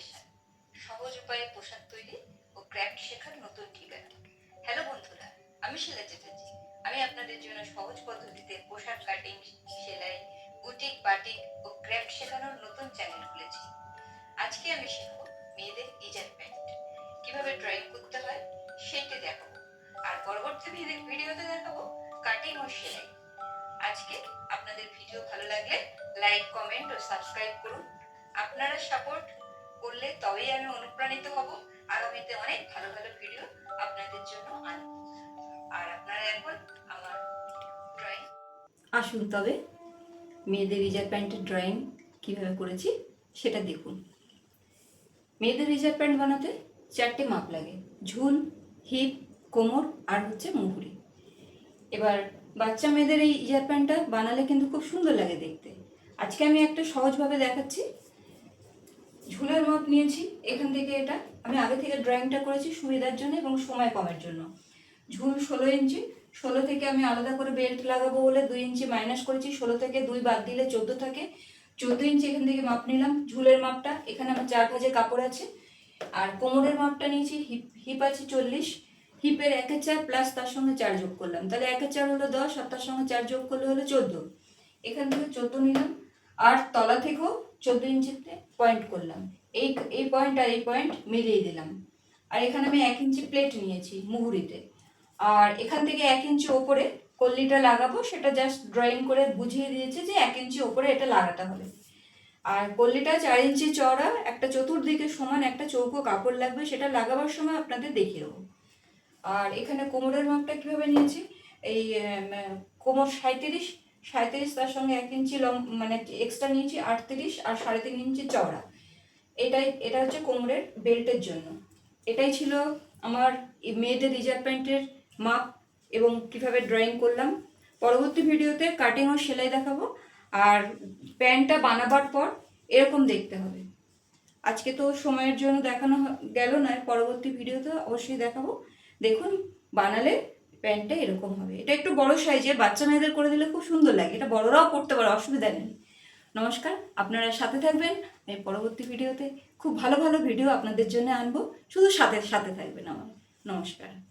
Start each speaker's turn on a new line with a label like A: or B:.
A: Fashion সহজ উপায়ে পোশাক তৈরি ও ক্র্যাফট শেখার নতুন ঠিকানা। হ্যালো বন্ধুরা, আমি শিলা চ্যাটার্জি। আমি আপনাদের জন্য সহজ পদ্ধতিতে পোশাক কাটিং সেলাই বুটিক বাটিক ও ক্র্যাফট শেখানোর নতুন চ্যানেল খুলেছি। আজকে আমি শেখাবো মেয়েদের ইজার প্যান্ট কীভাবে ড্রয়িং করতে হয় সেইটি দেখাবো। আর পরবর্তী ভিডি- ভিডিওতে দেখাবো কাটিং ও সেলাই। আজকে আপনাদের ভিডিও ভালো লাগলে লাইক কমেন্ট ও সাবস্ক্রাইব করুন। আপনারা সাপোর্ট করলে তবেই আমি অনুপ্রাণিত হব। আগামীতে অনেক ভালো ভালো ভিডিও আপনাদের জন্য আনব। আর আপনারা এখন আমার ড্রয়িং
B: আসুন তবে। মেয়েদের রিজার্ভ প্যান্টের ড্রয়িং কীভাবে করেছি সেটা দেখুন। মেয়েদের রিজার্ভ প্যান্ট বানাতে চারটে মাপ লাগে। ঝুল, হিপ, কোমর আর হচ্ছে মুহুরি। এবার বাচ্চা মেয়েদের এই ইজার প্যান্টটা বানালে কিন্তু খুব সুন্দর লাগে দেখতে। আজকে আমি একটা সহজভাবে দেখাচ্ছি। ঝুলের মাপ নিয়েছি। এখান থেকে এটা। আমি আগে থেকে ড্রয়িংটা করেছি সুবিধার জন্য এবং সময় কমের জন্য। ঝুল ষোলো ইঞ্চি। ষোলো থেকে আমি আলাদা করে বেল্ট লাগাবো বলে দুই ইঞ্চি মাইনাস করেছি। ষোলো থেকে দুই বাদ দিলে চোদ্দ থাকে। চোদ্দ ইঞ্চি এখান থেকে মাপ নিলাম। ঝুলের মাপটা। এখানে আমার চার ভাজে কাপড় আছে। আর কোমরের মাপটা নিয়েছি। হিপ হিপ আছে চল্লিশ। হিপের একের চার প্লাস তার সঙ্গে চার যোগ করলাম। তাহলে একের চার হলো দশ আর তার সঙ্গে চার যোগ করলে হলো চোদ্দ। এখান থেকে চোদ্দ নিলাম। আর তলা থেকেও চোদ্দ ইঞ্চিতে পয়েন্ট করলাম। এই এই পয়েন্ট আর এই পয়েন্ট মিলিয়ে দিলাম। আর এখানে আমি এক ইঞ্চি প্লেট নিয়েছি মুহুরিতে। আর এখান থেকে এক ইঞ্চি ওপরে কল্লিটা লাগাবো, সেটা জাস্ট ড্রয়িং করে বুঝিয়ে দিয়েছে যে এক ইঞ্চি ওপরে এটা লাগাতে হবে। আর কল্লিটা চার ইঞ্চি চওড়া, একটা চতুর্দিকে সমান একটা চৌকো কাপড় লাগবে, সেটা লাগাবার সময় আপনাদের দেখিয়ে দেবো। আর এখানে কোমরের মাপটা কীভাবে নিয়েছি? এই কোমর সাঁত্রিশ সাঁত্রিশ তার সঙ্গে এক ইঞ্চি লং মানে এক্সট্রা নিয়েছি আটত্রিশ আর সাড়ে তিন ইঞ্চি চওড়া। এটাই, এটা হচ্ছে কোমরের বেল্টের জন্য। এটাই ছিল আমার মেয়েদের রিজার্ভ প্যান্টের মাপ এবং কীভাবে ড্রয়িং করলাম। পরবর্তী ভিডিওতে কাটিং ও সেলাই দেখাবো আর প্যান্টটা বানাবার পর এরকম দেখতে হবে। আজকে তো সময়ের জন্য দেখানো গেল না, পরবর্তী ভিডিওতে অবশ্যই দেখাবো। দেখুন, বানালে প্যান্টটা এরকম হবে। এটা একটু বড় সাইজের, বাচ্চা মেয়েদের করে দিলে খুব সুন্দর লাগে। এটা বড়রাও করতে পারে, অসুবিধা নেই। নমস্কার, আপনারা সাথে থাকবেন। আমি পরবর্তী ভিডিওতে খুব ভালো ভালো ভিডিও আপনাদের জন্য আনব। শুধু সাথে সাথে থাকবেন আমার। নমস্কার।